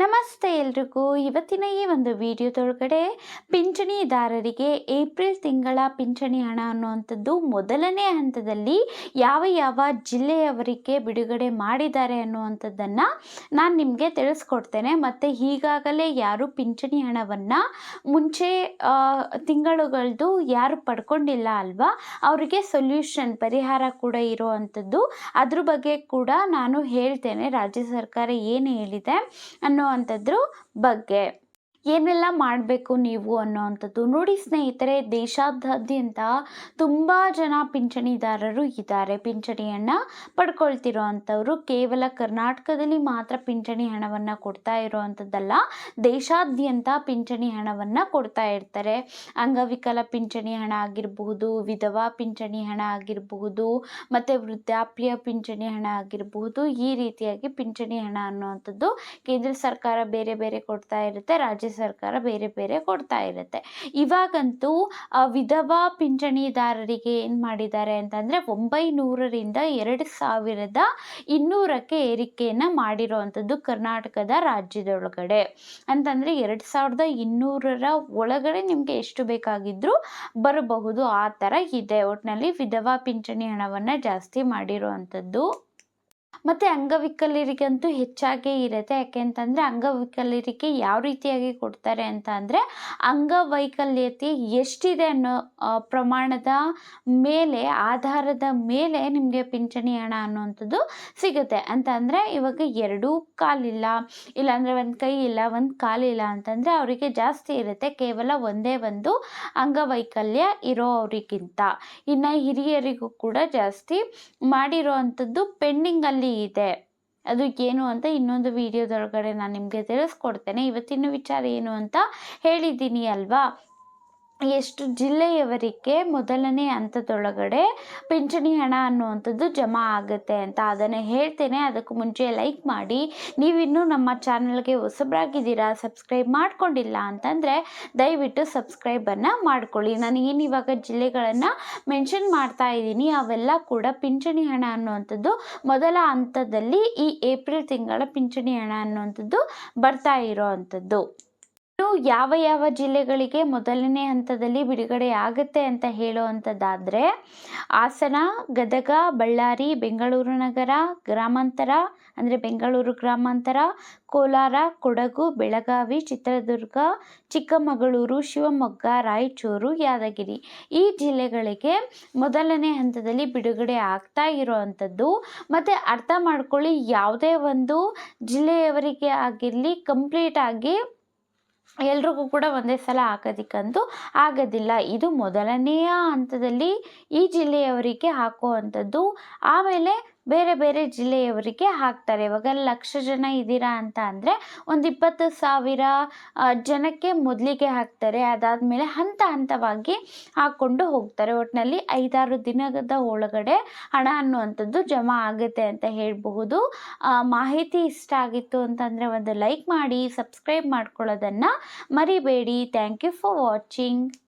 ನಮಸ್ತೆ ಎಲ್ರಿಗೂ. ಇವತ್ತಿನ ಈ ಒಂದು ವಿಡಿಯೋದೊಳಗಡೆ ಪಿಂಚಣಿದಾರರಿಗೆ ಏಪ್ರಿಲ್ ತಿಂಗಳ ಪಿಂಚಣಿ ಹಣ ಅನ್ನುವಂಥದ್ದು ಮೊದಲನೇ ಹಂತದಲ್ಲಿ ಯಾವ ಯಾವ ಜಿಲ್ಲೆಯವರಿಗೆ ಬಿಡುಗಡೆ ಮಾಡಿದ್ದಾರೆ ಅನ್ನುವಂಥದ್ದನ್ನು ನಾನು ನಿಮಗೆ ತಿಳಿಸ್ಕೊಡ್ತೇನೆ. ಮತ್ತು ಈಗಾಗಲೇ ಯಾರು ಪಿಂಚಣಿ ಹಣವನ್ನು ಮುಂಚೆ ತಿಂಗಳುಗಳದ್ದು ಯಾರು ಪಡ್ಕೊಂಡಿಲ್ಲ ಅಲ್ವಾ, ಅವರಿಗೆ ಸೊಲ್ಯೂಷನ್ ಪರಿಹಾರ ಕೂಡ ಇರುವಂಥದ್ದು. ಅದ್ರ ಬಗ್ಗೆ ಕೂಡ ನಾನು ಹೇಳ್ತೇನೆ. ರಾಜ್ಯ ಸರ್ಕಾರ ಏನು ಹೇಳಿದೆ ಅನ್ನುವಂಥದ್ರ ಬಗ್ಗೆ. ಏನೆಲ್ಲ ಮಾಡಬೇಕು ನೀವು ಅನ್ನೋವಂಥದ್ದು ನೋಡಿ ಸ್ನೇಹಿತರೆ, ದೇಶಾದ್ಯಂತ ತುಂಬ ಜನ ಪಿಂಚಣಿದಾರರು ಇದ್ದಾರೆ. ಪಿಂಚಣಿಯನ್ನು ಪಡ್ಕೊಳ್ತಿರೋ ಅಂಥವ್ರು ಕೇವಲ ಕರ್ನಾಟಕದಲ್ಲಿ ಮಾತ್ರ ಪಿಂಚಣಿ ಹಣವನ್ನು ಕೊಡ್ತಾ ಇರೋವಂಥದ್ದಲ್ಲ ದೇಶಾದ್ಯಂತ ಪಿಂಚಣಿ ಹಣವನ್ನು ಕೊಡ್ತಾ ಇರ್ತಾರೆ. ಅಂಗವಿಕಲ ಪಿಂಚಣಿ ಹಣ ಆಗಿರಬಹುದು, ವಿಧವಾ ಪಿಂಚಣಿ ಹಣ ಆಗಿರಬಹುದು, ಮತ್ತು ವೃದ್ಧಾಪ್ಯ ಪಿಂಚಣಿ ಹಣ ಆಗಿರಬಹುದು, ಈ ರೀತಿಯಾಗಿ ಪಿಂಚಣಿ ಹಣ ಅನ್ನುವಂಥದ್ದು ಕೇಂದ್ರ ಸರ್ಕಾರ ಬೇರೆ ಬೇರೆ ಕೊಡ್ತಾ ಇರುತ್ತೆ, ರಾಜ್ಯ ಸರ್ಕಾರ ಬೇರೆ ಬೇರೆ ಕೊಡ್ತಾ ಇರುತ್ತೆ. ಇವಾಗಂತೂ ವಿಧವಾ ಪಿಂಚಣಿದಾರರಿಗೆ ಏನು ಮಾಡಿದ್ದಾರೆ ಅಂತಂದರೆ ಒಂಬೈನೂರರಿಂದ ಎರಡು ಸಾವಿರದ ಇನ್ನೂರಕ್ಕೆ ಏರಿಕೆಯನ್ನು ಮಾಡಿರೋವಂಥದ್ದು ಕರ್ನಾಟಕದ ರಾಜ್ಯದೊಳಗಡೆ. ಅಂತಂದರೆ ಎರಡು ಸಾವಿರದ ಇನ್ನೂರರ ಒಳಗಡೆ ನಿಮಗೆ ಎಷ್ಟು ಬೇಕಾಗಿದ್ದರೂ ಬರಬಹುದು. ಆ ಥರ ಇದೆ. ಒಟ್ಟಿನಲ್ಲಿ ವಿಧವಾ ಪಿಂಚಣಿ ಹಣವನ್ನು ಜಾಸ್ತಿ ಮಾಡಿರುವಂಥದ್ದು ಮತ್ತು ಅಂಗವಿಕಲರಿಗಂತೂ ಹೆಚ್ಚಾಗೇ ಇರುತ್ತೆ. ಯಾಕೆ ಅಂತಂದರೆ ಅಂಗವಿಕಲರಿಗೆ ಯಾವ ರೀತಿಯಾಗಿ ಕೊಡ್ತಾರೆ ಅಂತ ಅಂದರೆ ಅಂಗವೈಕಲ್ಯತೆ ಎಷ್ಟಿದೆ ಅನ್ನೋ ಪ್ರಮಾಣದ ಮೇಲೆ, ಆಧಾರದ ಮೇಲೆ ನಿಮಗೆ ಪಿಂಚಣಿ ಹಣ ಅನ್ನುವಂಥದ್ದು ಸಿಗುತ್ತೆ. ಅಂತ ಅಂದರೆ ಇವಾಗ ಎರಡೂ ಕಾಲಿಲ್ಲ. ಇಲ್ಲಾಂದರೆ ಒಂದು ಕೈ ಇಲ್ಲ, ಒಂದು ಕಾಲಿಲ್ಲ ಅಂತಂದರೆ ಅವರಿಗೆ ಜಾಸ್ತಿ ಇರುತ್ತೆ. ಕೇವಲ ಒಂದೇ ಒಂದು ಅಂಗವೈಕಲ್ಯ ಇರೋ ಅವರಿಗಿಂತ. ಇನ್ನು ಹಿರಿಯರಿಗೂ ಕೂಡ ಜಾಸ್ತಿ ಮಾಡಿರೋ ಅಂಥದ್ದು ಪೆಂಡಿಂಗಲ್ಲಿ ಇದೆ. ಅದು ಏನು ಅಂತ ಇನ್ನೊಂದು ವಿಡಿಯೋದೊಳಗಡೆ ನಾನು ನಿಮಗೆ ತಿಳಿಸ್ಕೊಡ್ತೇನೆ. ಇವತ್ತಿನ ವಿಚಾರ ಏನು ಅಂತ ಹೇಳಿದ್ದೀನಿ ಅಲ್ವಾ? ಎಷ್ಟು ಜಿಲ್ಲೆಯವರಿಗೆ ಮೊದಲನೇ ಹಂತದೊಳಗಡೆ ಪಿಂಚಣಿ ಹಣ ಅನ್ನುವಂಥದ್ದು ಜಮಾ ಆಗುತ್ತೆ ಅಂತ ಅದನ್ನು ಹೇಳ್ತೇನೆ. ಅದಕ್ಕೂ ಮುಂಚೆ ಲೈಕ್ ಮಾಡಿ. ನೀವಿನ್ನೂ ನಮ್ಮ ಚಾನಲ್ಗೆ ಹೊಸಬ್ರಾಗಿದ್ದೀರಾ, ಸಬ್ಸ್ಕ್ರೈಬ್ ಮಾಡ್ಕೊಂಡಿಲ್ಲ ಅಂತಂದರೆ ದಯವಿಟ್ಟು ಸಬ್ಸ್ಕ್ರೈಬನ್ನು ಮಾಡ್ಕೊಳ್ಳಿ. ನಾನು ಏನಿವಾಗ ಜಿಲ್ಲೆಗಳನ್ನು ಮೆನ್ಷನ್ ಮಾಡ್ತಾ ಇದ್ದೀನಿ, ಅವೆಲ್ಲ ಕೂಡ ಪಿಂಚಣಿ ಹಣ ಅನ್ನುವಂಥದ್ದು ಮೊದಲ ಹಂತದಲ್ಲಿ ಈ ಏಪ್ರಿಲ್ ತಿಂಗಳ ಪಿಂಚಣಿ ಹಣ ಅನ್ನುವಂಥದ್ದು ಬರ್ತಾ ಇರೋ ಅಂಥದ್ದು ಇನ್ನು ಯಾವ ಯಾವ ಜಿಲ್ಲೆಗಳಿಗೆ ಮೊದಲನೇ ಹಂತದಲ್ಲಿ ಬಿಡುಗಡೆ ಆಗುತ್ತೆ ಅಂತ ಹೇಳುವಂಥದ್ದಾದರೆ ಹಾಸನ, ಗದಗ, ಬಳ್ಳಾರಿ, ಬೆಂಗಳೂರು ನಗರ, ಗ್ರಾಮಾಂತರ, ಅಂದರೆ ಬೆಂಗಳೂರು ಗ್ರಾಮಾಂತರ, ಕೋಲಾರ, ಕೊಡಗು, ಬೆಳಗಾವಿ, ಚಿತ್ರದುರ್ಗ, ಚಿಕ್ಕಮಗಳೂರು, ಶಿವಮೊಗ್ಗ, ರಾಯಚೂರು, ಯಾದಗಿರಿ ಈ ಜಿಲ್ಲೆಗಳಿಗೆ ಮೊದಲನೇ ಹಂತದಲ್ಲಿ ಬಿಡುಗಡೆ ಆಗ್ತಾ ಇರೋವಂಥದ್ದು ಮತ್ತು ಅರ್ಥ ಮಾಡ್ಕೊಳ್ಳಿ, ಯಾವುದೇ ಒಂದು ಜಿಲ್ಲೆಯವರಿಗೆ ಆಗಿರಲಿ, ಕಂಪ್ಲೀಟ್ ಆಗಿ ಎಲ್ರಿಗೂ ಕೂಡ ಒಂದೇ ಸಲ ಹಾಕೋದಿಕ್ಕಂತೂ ಆಗೋದಿಲ್ಲ. ಇದು ಮೊದಲನೆಯ ಹಂತದಲ್ಲಿ ಈ ಜಿಲ್ಲೆಯವರಿಗೆ ಹಾಕುವಂಥದ್ದು. ಆಮೇಲೆ ಬೇರೆ ಬೇರೆ ಜಿಲ್ಲೆಯವರಿಗೆ ಹಾಕ್ತಾರೆ. ಇವಾಗ ಲಕ್ಷ ಜನ ಇದ್ದೀರಾ ಅಂತ ಅಂದರೆ ಒಂದು ಇಪ್ಪತ್ತು ಸಾವಿರ ಜನಕ್ಕೆ ಮೊದಲಿಗೆ ಹಾಕ್ತಾರೆ. ಅದಾದಮೇಲೆ ಹಂತ ಹಂತವಾಗಿ ಹಾಕ್ಕೊಂಡು ಹೋಗ್ತಾರೆ. ಒಟ್ಟಿನಲ್ಲಿ ಐದಾರು ದಿನದ ಒಳಗಡೆ ಹಣ ಅನ್ನುವಂಥದ್ದು ಜಮಾ ಆಗುತ್ತೆ ಅಂತ ಹೇಳಬಹುದು. ಮಾಹಿತಿ ಇಷ್ಟ ಆಗಿತ್ತು ಅಂತಂದರೆ ಒಂದು ಲೈಕ್ ಮಾಡಿ, ಸಬ್ಸ್ಕ್ರೈಬ್ ಮಾಡ್ಕೊಳ್ಳೋದನ್ನು ಮರಿಬೇಡಿ. Thank you for watching.